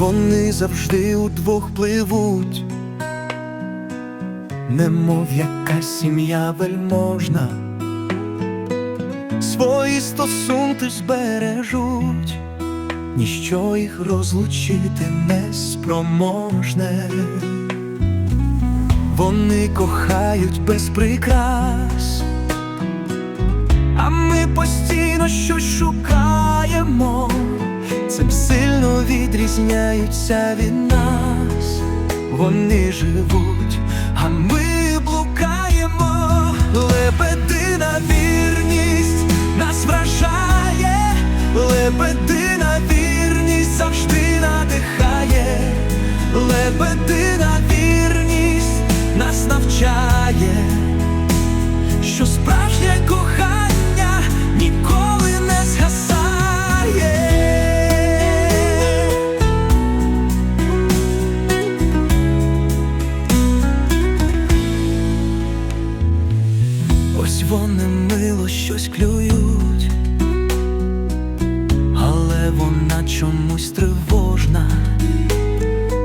Вони завжди удвох пливуть, немов якась сім'я вельможна, свої стосунки збережуть, ніщо їх розлучити не спроможне. Вони кохають без прикрас, а ми постійно щось шукаємо, відрізняються від нас. Вони живуть, а ми блукаємо. Лебедина вірність нас вражає, лебедина вірність завжди надихає, лебедина вірність нас навчає що справжнє щось клюють, але вона чомусь тривожна,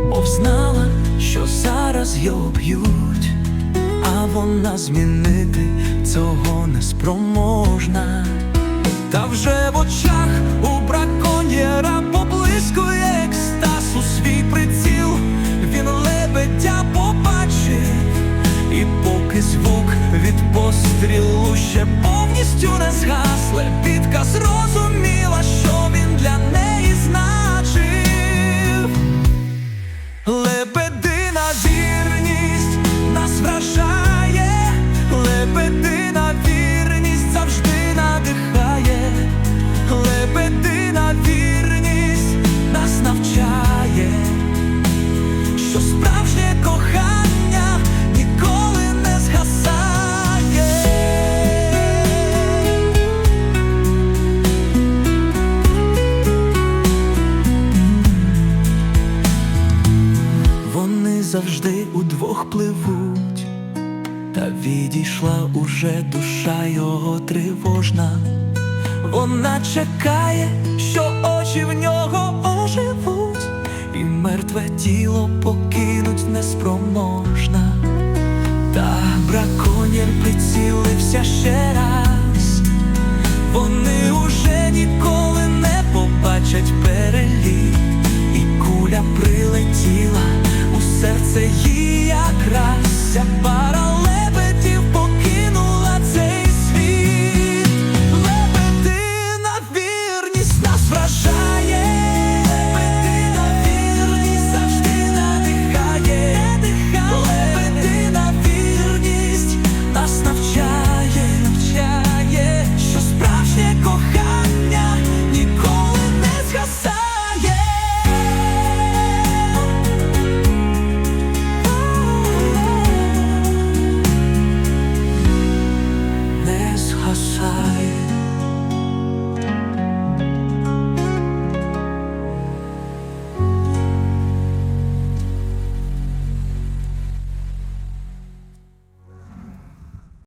мов знала, що зараз його б'ють. А вона змінити цього не спроможна. Та вже в очах у браконьєра поблискує екстаз у свій приціл, він лебедя побачив, і поки звук від пострілу ще повністю не згас, завжди удвох пливуть, та відійшла уже душа його тривожна. Вона чекає, що очі в нього оживуть, і мертве тіло покинуть неспроможна. Та браконьєр прицілився ще Це її якраз.